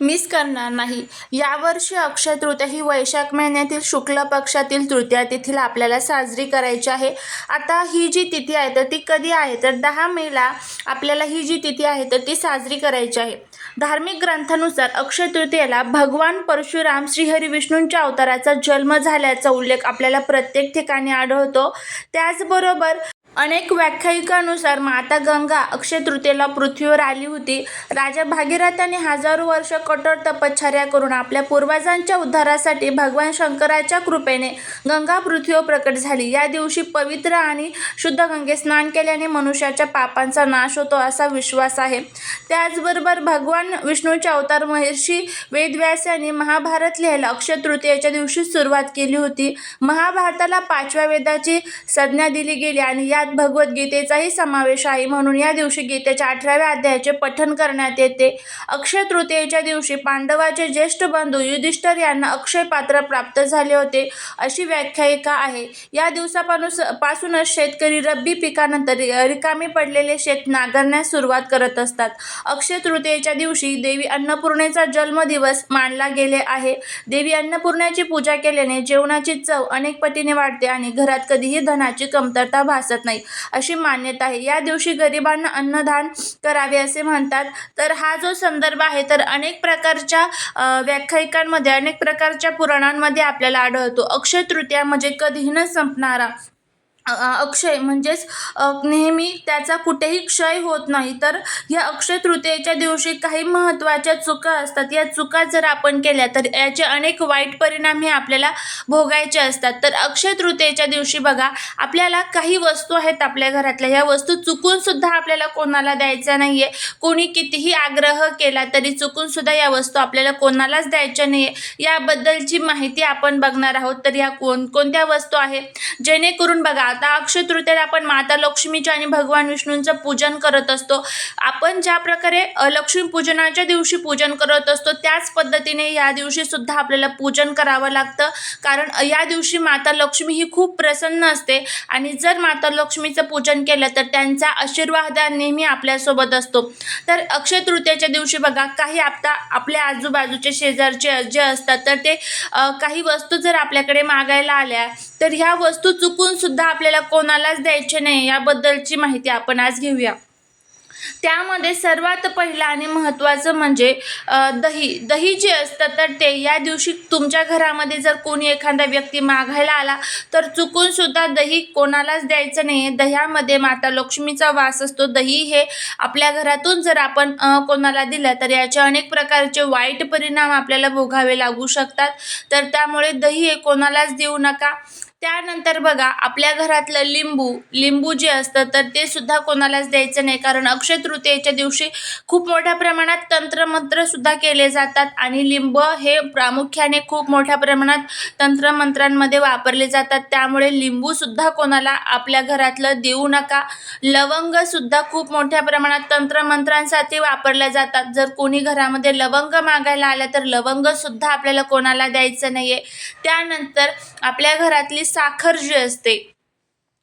Miss करणार नाही. यावर्षी अक्षय तृतीया ही वैशाख महिन्यातील शुक्ल पक्षातील तृतीया तिथीला आपल्याला साजरी करायची आहे. आता ही जी तिथी आहे तर ती कधी आहे? तर दहा मेला आपल्याला ही जी तिथी आहे तर ती साजरी करायची आहे. धार्मिक ग्रंथानुसार अक्षय तृतीयेला भगवान परशुराम श्रीहरी विष्णूंच्या अवताराचा जन्म झाल्याचा उल्लेख आपल्याला प्रत्येक ठिकाणी आढळतो. त्याचबरोबर अनेक व्याख्यायिकानुसार माता गंगा अक्षय तृतीयेला पृथ्वीवर आली होती. राजा भागीरथाने हजारो वर्ष कठोर तपश्चर्या करून आपल्या पूर्वजांच्या उद्धारासाठी भगवान शंकराच्या कृपेने गंगा पृथ्वीवर प्रकट झाली. या दिवशी पवित्र आणि शुद्ध गंगे स्नान केल्याने मनुष्याच्या पापांचा नाश होतो असा विश्वास आहे. त्याचबरोबर भगवान विष्णूचे अवतार महर्षी वेदव्यास यांनी महाभारत लिहायला अक्षय तृतीयेच्या दिवशी सुरुवात केली होती. महाभारताला पाचव्या वेदाची संज्ञा दिली गेली आणि या यात भगवद्गीतेचाही समावेश आहे. म्हणून या दिवशी गीतेच्या अठराव्या अध्यायाचे पठण करण्यात येते. अक्षय तृतीयेच्या दिवशी पांडवाचे ज्येष्ठ बंधू युधिष्ठर यांना अक्षय पात्र प्राप्त झाले होते अशी व्याख्यायिका आहे. या दिवसापासून पासूनच शेतकरी रब्बी पिकानंतर रिकामी पडलेले शेत नांगरण्यास सुरुवात करत असतात. अक्षय तृतीयेच्या दिवशी देवी अन्नपूर्णेचा जन्मदिवस मानला गेले आहे. देवी अन्नपूर्णाची पूजा केल्याने जेवणाची चव अनेक पटीने वाढते आणि घरात कधीही धनाची कमतरता भासत नाही. अशी मान्यता आहे. या दिवशी गरिबांना अन्नदान करावे असे म्हणतात. तर हा जो संदर्भ आहे तर अनेक प्रकारच्या व्याख्यायिकांमध्ये अनेक प्रकारच्या पुराणांमध्ये आपल्याला आढळतो. अक्षय तृतीया म्हणजे कधीही न संपणारा अक्षय म्हणजेच नेहमी त्याचा कुठेही क्षय होत नाही. तर या अक्षय तृतीयेच्या दिवशी काही महत्त्वाच्या चुका असतात. या चुका जर आपण केल्या तर याचे अनेक वाईट परिणाम हे आपल्याला भोगायचे असतात. तर अक्षय तृतीयेच्या दिवशी बघा आपल्याला काही वस्तू आहेत आपल्या घरातल्या. ह्या वस्तू चुकूनसुद्धा आपल्याला कोणाला द्यायच्या नाही आहे कोणी कितीही आग्रह केला तरी चुकूनसुद्धा या वस्तू आपल्याला कोणालाच द्यायच्या नाही आहे याबद्दलची माहिती आपण बघणार आहोत. तर या कोण कोणत्या वस्तू आहे जेणेकरून बघा आता अक्षय तृतीयेला आपण माता लक्ष्मीच्या आणि भगवान विष्णूंचं पूजन करत असतो. आपण ज्या प्रकारे लक्ष्मीपूजनाच्या दिवशी पूजन करत असतो त्याच पद्धतीने या दिवशी सुद्धा आपल्याला पूजन करावं लागतं. कारण या दिवशी माता लक्ष्मी ही खूप प्रसन्न असते आणि जर माता लक्ष्मीचं पूजन केलं तर त्यांचा आशीर्वाद नेहमी आपल्यासोबत असतो. तर अक्षय तृतीयेच्या दिवशी बघा काही आता आपल्या आजूबाजूचे शेजारचे जे असतात तर ते काही वस्तू जर आपल्याकडे मागायला आल्या तर ह्या वस्तू चुकून सुद्धा आपल्याला कोणालाच द्यायचे नाही याबद्दलची माहिती आपण आज घेऊया. त्यामध्ये सर्वात पहिलं आणि महत्त्वाचं म्हणजे दही. दही जे असतं तर ते या दिवशी तुमच्या घरामध्ये जर कोणी एखादा व्यक्ती मागायला आला तर चुकूनसुद्धा दही कोणालाच द्यायचं नाही आहे दह्यामध्ये माता लक्ष्मीचा वास असतो. दही हे आपल्या घरातून जर आपण कोणाला दिलं तर याचे अनेक प्रकारचे वाईट परिणाम आपल्याला भोगावे लागू शकतात. तर त्यामुळे दही हे कोणालाच देऊ नका. त्यानंतर बघा आपल्या घरातलं लिंबू लिंबू जे असतं तर ते सुद्धा कोणालाच द्यायचं नाही. कारण अक्षय तृतीयेच्या दिवशी खूप मोठ्या प्रमाणात तंत्रमंत्रसुद्धा केले जातात आणि लिंब हे प्रामुख्याने खूप मोठ्या प्रमाणात तंत्रमंत्रांमध्ये वापरले जातात. त्यामुळे लिंबूसुद्धा कोणाला आपल्या घरातलं देऊ नका. लवंगसुद्धा खूप मोठ्या प्रमाणात तंत्रमंत्रांसाठी वापरल्या जातात. जर कोणी घरामध्ये लवंग मागायला आलं तर लवंगसुद्धा आपल्याला कोणाला द्यायचं नाही आहे त्यानंतर आपल्या घरातली साखर जी असते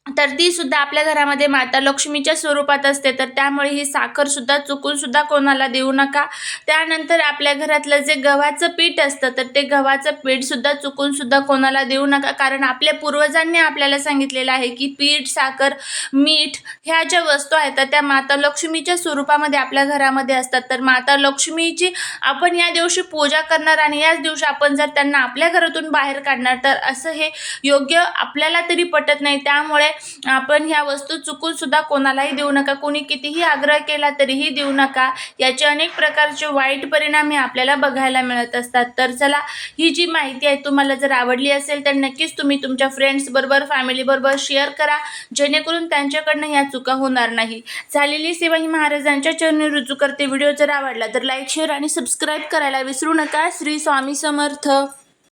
तर ती सुद्धा आपल्या घरामध्ये माता लक्ष्मीच्या स्वरूपात असते. तर त्यामुळे ही साखर सुद्धा चुकून सुद्धा कोणाला देऊ नका. त्यानंतर आपल्या घरातलं जे गव्हाचं पीठ असतं तर ते गव्हाचं पीठ सुद्धा चुकून सुद्धा कोणाला देऊ नका. कारण आपल्या पूर्वजांनी आपल्याला सांगितलेलं आहे की पीठ साखर मीठ ह्या ज्या वस्तू आहेत तर त्या माता लक्ष्मीच्या स्वरूपामध्ये आपल्या घरामध्ये असतात. तर माता लक्ष्मीची आपण या दिवशी पूजा करणार आणि याच दिवशी आपण जर त्यांना आपल्या घरातून बाहेर काढणार तर असं हे योग्य आपल्याला तरी पटत नाही. त्यामुळे आपण ह्या वस्तू चुकून सुद्धा कोणालाही देऊ नका. कोणी कितीही आग्रह केला तरीही देऊ नका. याचे अनेक प्रकारचे वाईट परिणाम हे आपल्याला बघायला मिळत असतात. तर चला ही जी माहिती आहे तुम्हाला जर आवडली असेल तर नक्कीच तुम्ही तुमच्या फ्रेंड्सबरोबर फॅमिलीबरोबर शेअर करा. जेणेकरून त्यांच्याकडनं ह्या चुका होणार नाही. झालेली सेवा ही महाराजांच्या चरणी रुजू करते. व्हिडिओ जर आवडला तर लाईक शेअर आणि सबस्क्राईब करायला विसरू नका. श्री स्वामी समर्थ.